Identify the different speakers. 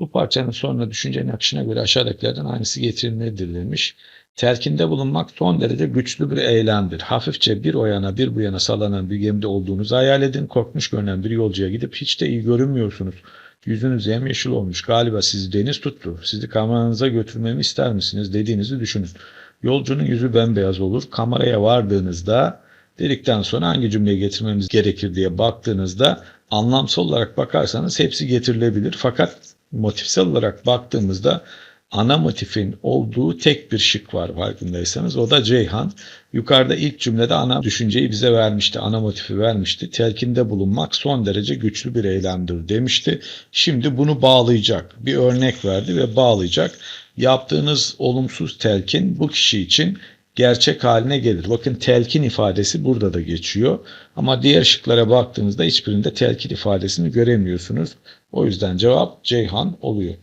Speaker 1: Bu parçanın sonra düşüncenin akışına göre aşağıdakilerden hangisi getirilmelidir demiş. Telkinde bulunmak son derece güçlü bir eylemdir. Hafifçe bir o yana bir bu yana sallanan bir gemide olduğunuzu hayal edin. Korkmuş görünen bir yolcuya gidip hiç de iyi görünmüyorsunuz. Yüzünüz yemyeşil olmuş. Galiba sizi deniz tuttu. Sizi kameranıza götürmemi ister misiniz dediğinizi düşünün. Yolcunun yüzü bembeyaz olur. Kameraya vardığınızda dedikten sonra hangi cümleyi getirmemiz gerekir diye baktığınızda anlamsal olarak bakarsanız hepsi getirilebilir. Fakat motifsel olarak baktığımızda ana motifin olduğu tek bir şık var farkındaysanız. O da Ceyhan. Yukarıda ilk cümlede ana düşünceyi bize vermişti. Ana motifi vermişti. Telkinde bulunmak son derece güçlü bir eylemdir demişti. Şimdi bunu bağlayacak. Bir örnek verdi ve bağlayacak. Yaptığınız olumsuz telkin bu kişi için gerçek haline gelir. Bakın telkin ifadesi burada da geçiyor. Ama diğer şıklara baktığınızda hiçbirinde telkin ifadesini göremiyorsunuz. O yüzden cevap Ceyhan oluyor.